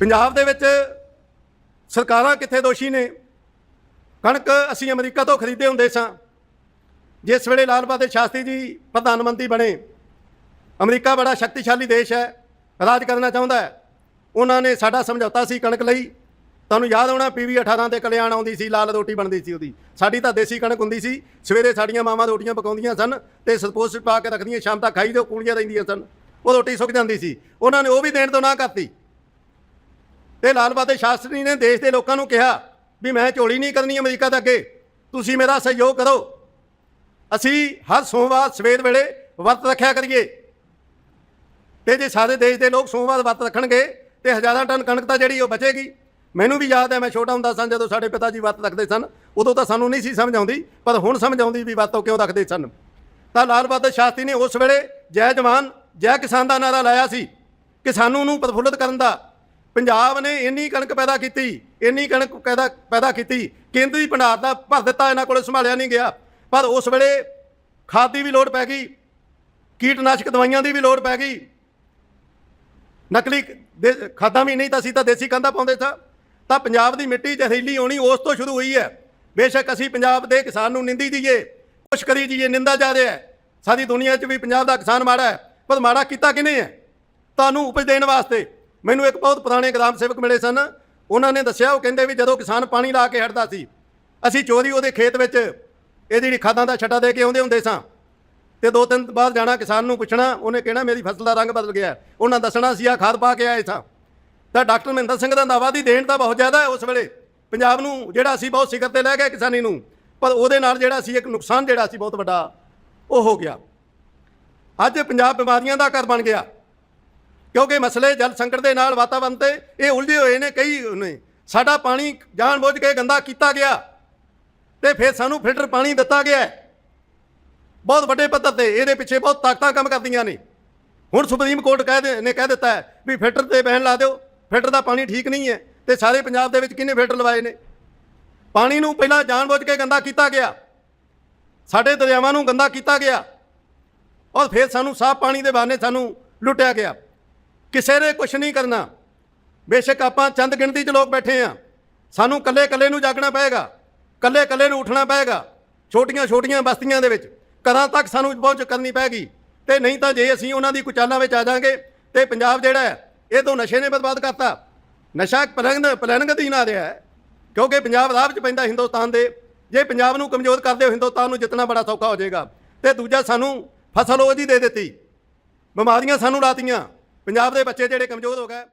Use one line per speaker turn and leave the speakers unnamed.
ਪੰਜਾਬ ਦੇ ਵਿੱਚ ਸਰਕਾਰਾਂ ਕਿੱਥੇ ਦੋਸ਼ੀ ਨੇ? ਕਣਕ ਅਸੀਂ ਅਮਰੀਕਾ ਤੋਂ ਖਰੀਦੇ ਹੁੰਦੇ ਸਾਂ। ਜਿਸ ਵੇਲੇ ਲਾਲ ਬਹਾਦਰ ਸ਼ਾਸਤਰੀ ਜੀ ਪ੍ਰਧਾਨ ਮੰਤਰੀ ਬਣੇ, ਅਮਰੀਕਾ ਬੜਾ ਸ਼ਕਤੀਸ਼ਾਲੀ ਦੇਸ਼ ਹੈ, ਰਾਜ ਕਰਨਾ ਚਾਹੁੰਦਾ ਹੈ। ਉਹਨਾਂ ਨੇ ਸਾਡਾ ਸਮਝੌਤਾ ਸੀ ਕਣਕ ਲਈ। ਤੁਹਾਨੂੰ ਯਾਦ ਹੋਣਾ ਪੀਵੀ 18 ਤੇ ਕਲਿਆਣ ਆਉਂਦੀ ਸੀ, ਲਾਲ ਰੋਟੀ ਬਣਦੀ ਸੀ ਉਹਦੀ। ਸਾਡੀ ਤਾਂ ਦੇਸੀ ਕਣਕ ਹੁੰਦੀ ਸੀ, ਸਵੇਰੇ ਸਾਡੀਆਂ ਮਾਵਾਂ ਰੋਟੀਆਂ ਪਕਾਉਂਦੀਆਂ ਸਨ ਤੇ ਸਪੋਸ ਪਾ ਕੇ ਰੱਖਦੀਆਂ, ਸ਼ਾਮ ਤੱਕ ਖਾਈ ਜੋ ਕੂਲੀਆਂ ਰਹਿੰਦੀਆਂ ਸਨ। ਉਹ ਰੋਟੀ ਸੁੱਕ ਜਾਂਦੀ ਸੀ। ਉਹਨਾਂ ਨੇ ਉਹ ਵੀ ਦੇਣ ਤੋਂ ਨਾ ਕਰਤੀ। ਤੇ ਲਾਲ ਬਹਾਦਰ ਸ਼ਾਸਤਰੀ ਨੇ ਦੇਸ਼ ਦੇ ਲੋਕਾਂ ਨੂੰ ਕਿਹਾ ਵੀ ਮੈਂ ਝੋਲੀ ਨਹੀਂ ਕਰਨੀ ਅਮਰੀਕਾ ਦੇ ਅੱਗੇ। ਤੁਸੀਂ ਮੇਰਾ ਸਹਿਯੋਗ ਕਰੋ। ਅਸੀਂ ਹਰ ਸੋਮਵਾਰ ਸਵੇਰ ਵੇਲੇ ਵਰਤ ਰੱਖਿਆ ਕਰੀਏ। ਤੇ ਜੇ ਸਾਰੇ ਦੇਸ਼ ਦੇ ਲੋਕ ਸੋਮਵਾਰ ਵਰਤ ਰੱਖਣਗੇ, ਤੇ ਹਜ਼ਾਰਾਂ ਟਨ ਕਣਕ ਤਾਂ ਜਿਹੜੀ ਉਹ ਬਚੇਗੀ। ਮੈਨੂੰ ਵੀ ਯਾਦ ਹੈ, ਮੈਂ ਛੋਟਾ ਹੁੰਦਾ ਸਾਂ, ਜਦੋਂ ਸਾਡੇ ਪਿਤਾ ਜੀ ਵਰਤ ਰੱਖਦੇ ਸਨ, ਉਦੋਂ ਤਾਂ ਸਾਨੂੰ ਨਹੀਂ ਸੀ ਸਮਝ ਆਉਂਦੀ, ਪਰ ਹੁਣ ਸਮਝ ਆਉਂਦੀ ਵੀ ਵਰਤੋਂ ਕਿਉਂ ਰੱਖਦੇ ਸਨ। ਤਾਂ ਲਾਲ ਬਹਾਦਰ ਸ਼ਾਸਤਰੀ ਨੇ ਉਸ ਵੇਲੇ ਜੈ ਜਵਾਨ, ਜੈ ਕਿਸਾਨ ਦਾ ਨਾਰਾ ਲਾਇਆ ਸੀ ਕਿਸਾਨੂੰ ਨੂੰ ਪ੍ਰਫੁੱਲਤ ਕਰਨ ਦਾ ਪੰਜਾਬ ਨੇ ਇੰਨੀ ਕਣਕ ਪੈਦਾ ਕੀਤੀ, ਇੰਨੀ ਕਣਕ ਪੈਦਾ ਪੈਦਾ ਕੀਤੀ, ਕੇਂਦਰੀ ਭੰਡਾਰ ਦਾ ਭਰ ਦਿੱਤਾ, ਇਹਨਾਂ ਕੋਲੇ ਸੰਭਾਲਿਆ ਨਹੀਂ ਗਿਆ। ਪਰ ਉਸ ਵੇਲੇ ਖਾਦ ਦੀ ਵੀ ਲੋੜ ਪੈ ਗਈ, ਕੀਟਨਾਸ਼ਕ ਦਵਾਈਆਂ ਦੀ ਵੀ ਲੋੜ ਪੈ ਗਈ। ਨਕਲੀ ਦੇ- ਖਾਦਾਂ ਵੀ ਨਹੀਂ ਤਾਂ ਅਸੀਂ ਤਾਂ ਦੇਸੀ ਕੰਧਾ ਪਾਉਂਦੇ ਸਾਂ। ਤਾਂ ਪੰਜਾਬ ਦੀ ਮਿੱਟੀ ਜ਼ਹਿਰੀਲੀ ਹੋਣੀ ਉਸ ਤੋਂ ਸ਼ੁਰੂ ਹੋਈ ਹੈ। ਬੇਸ਼ੱਕ ਅਸੀਂ ਪੰਜਾਬ ਦੇ ਕਿਸਾਨ ਨੂੰ ਨਿੰਦੀ ਦੀਏ ਕੁਛ ਕਰੀ ਜੀਏ ਨਿੰਦਾ ਜਾ ਰਿਹਾ ਹੈ। ਸਾਰੀ ਦੁਨੀਆ 'ਚ ਵੀ ਪੰਜਾਬ ਦਾ ਕਿਸਾਨ ਮਾੜਾ ਹੈ, ਪਰ ਮਾੜਾ ਕੀਤਾ ਕਿਨੇ ਹੈ? ਤੁਹਾਨੂੰ ਉਪਜ ਦੇਣ ਵਾਸਤੇ ਮੈਨੂੰ ਇੱਕ ਬਹੁਤ ਪੁਰਾਣੇ ਗ੍ਰਾਮ ਸੇਵਕ ਮਿਲੇ ਸਨ। ਉਹਨਾਂ ਨੇ ਦੱਸਿਆ, ਉਹ ਕਹਿੰਦੇ ਵੀ ਜਦੋਂ ਕਿਸਾਨ ਪਾਣੀ ਲਾ ਕੇ ਹਟਦਾ ਸੀ, ਅਸੀਂ ਚੋਰੀ ਉਹਦੇ ਖੇਤ ਵਿੱਚ ਇਹ ਜਿਹੜੀ ਖਾਦਾਂ ਦਾ ਛੱਟਾ ਦੇ ਕੇ ਆਉਂਦੇ ਹੁੰਦੇ ਸਾਂ। ਤੇ ਦੋ ਤਿੰਨ ਬਾਅਦ ਜਾਣਾ, ਕਿਸਾਨ ਨੂੰ ਪੁੱਛਣਾ, ਉਹਨੇ ਕਹਿਣਾ, ਮੇਰੀ ਫਸਲ ਦਾ ਰੰਗ ਬਦਲ ਗਿਆ ਉਹਨਾਂ ਦੱਸਣਾ ਸੀ ਆ ਖਾਦ ਪਾ ਕੇ ਆਏ ਸਾਂ। ਤਾਂ ਡਾਕਟਰ ਮਹਿੰਦਰ ਸਿੰਘ ਦਾ ਦਾਵਾ ਦੀ ਦੇਣ ਤਾਂ ਬਹੁਤ ਜ਼ਿਆਦਾ ਹੈ ਉਸ ਵੇਲੇ। ਪੰਜਾਬ ਨੂੰ ਜਿਹੜਾ ਸੀ ਬਹੁਤ ਸਿਖਰ ਤੇ ਲੈ ਗਿਆ ਕਿਸਾਨੀ ਨੂੰ, ਪਰ ਉਹਦੇ ਨਾਲ ਜਿਹੜਾ ਸੀ, ਇੱਕ ਨੁਕਸਾਨ ਜਿਹੜਾ ਸੀ, ਬਹੁਤ ਵੱਡਾ ਉਹ ਹੋ ਗਿਆ। ਅੱਜ ਪੰਜਾਬ ਬਿਮਾਰੀਆਂ ਦਾ ਘਰ ਬਣ ਗਿਆ। ਕਿਉਂਕਿ ਮਸਲੇ ਜਲ ਸੰਕਟ ਦੇ ਨਾਲ ਵਾਤਾਵਰਣ ਤੇ ਇਹ ਉਲਝੇ ਹੋਏ ਨੇ ਕਈ ਨੇ ਸਾਡਾ ਪਾਣੀ ਜਾਣਬੁੱਝ ਕੇ ਗੰਦਾ ਕੀਤਾ ਗਿਆ ਤੇ ਫਿਰ ਸਾਨੂੰ ਫਿਲਟਰ ਪਾਣੀ ਦਿੱਤਾ ਗਿਆ ਬਹੁਤ ਵੱਡੇ ਪੱਧਰ ਤੇ ਇਹਦੇ ਪਿੱਛੇ ਬਹੁਤ ਤਾਕਤਾਂ ਕੰਮ ਕਰਦੀਆਂ ਨੇ। ਹੁਣ ਸੁਪਰੀਮ ਕੋਰਟ ਕਹਿ ਦੇ ਨੇ ਕਹਿ ਦਿੱਤਾ ਹੈ ਵੀ ਫਿਲਟਰ ਤੇ ਬਹਿਣ ਲਾ ਦਿਓ, ਫਿਲਟਰ ਦਾ ਪਾਣੀ ਠੀਕ ਨਹੀਂ ਹੈ ਤੇ ਸਾਰੇ ਪੰਜਾਬ ਦੇ ਵਿੱਚ ਕਿੰਨੇ ਫਿਲਟਰ ਲਵਾਏ ਨੇ। ਪਾਣੀ ਨੂੰ ਪਹਿਲਾਂ ਜਾਣਬੁੱਝ ਕੇ ਗੰਦਾ ਕੀਤਾ ਗਿਆ। ਸਾਡੇ ਦਰਿਆਵਾਂ ਨੂੰ ਗੰਦਾ ਕੀਤਾ ਗਿਆ। ਔਰ ਫਿਰ ਸਾਨੂੰ ਸਾਫ਼ ਪਾਣੀ ਦੇ ਬਹਾਨੇ ਸਾਨੂੰ ਲੁੱਟਿਆ ਗਿਆ। ਕਿਸੇ ਨੇ ਕੁਝ ਨਹੀਂ ਕਰਨਾ। ਬੇਸ਼ੱਕ ਆਪਾਂ ਚੰਦ ਗਿਣਤੀ 'ਚ ਲੋਕ ਬੈਠੇ ਆ। ਸਾਨੂੰ ਕੱਲੇ ਕੱਲੇ ਨੂੰ ਜਾਗਣਾ ਪਏਗਾ। ਕੱਲੇ ਕੱਲੇ ਨੂੰ ਉੱਠਣਾ ਪਏਗਾ। ਛੋਟੀਆਂ ਛੋਟੀਆਂ ਬਸਤੀਆਂ ਦੇ ਵਿੱਚ ਘਰਾਂ ਤੱਕ ਸਾਨੂੰ ਪਹੁੰਚ ਕਰਨੀ ਪੈਗੀ ਤੇ ਨਹੀਂ ਤਾਂ ਜੇ ਅਸੀਂ ਉਹਨਾਂ ਦੀ ਕੁਚਾਲਾਂ ਵਿੱਚ ਆ ਜਾਾਂਗੇ, ਤੇ ਪੰਜਾਬ ਜਿਹੜਾ ਹੈ, ਇਹ ਤੋਂ ਨਸ਼ੇ ਨੇ ਬਰਬਾਦ ਕਰਤਾ। ਨਸ਼ਾ ਪਲੰਗ ਪਲੈਨਿੰਗ ਅਧੀਨ ਆ ਰਿਹਾ ਕਿਉਂਕਿ ਪੰਜਾਬ ਰਾਹ ਵਿੱਚ ਪੈਂਦਾ ਹਿੰਦੁਸਤਾਨ ਦੇ। ਜੇ ਪੰਜਾਬ ਨੂੰ ਕਮਜ਼ੋਰ ਕਰਦੇ ਹੋ, ਹਿੰਦੁਸਤਾਨ ਨੂੰ ਜਿੱਤਣਾ ਬੜਾ ਸੌਖਾ ਹੋ ਜਾਏਗਾ। ਤੇ ਦੂਜਾ ਸਾਨੂੰ ਫਸਲ ਉਹਦੀ ਦੇ ਦਿੱਤੀ। ਬਿਮਾਰੀਆਂ ਸਾਨੂੰ ਲਾਤੀਆਂ। ਪੰਜਾਬ ਦੇ ਬੱਚੇ ਜਿਹੜੇ ਕਮਜ਼ੋਰ ਹੋ ਗਏ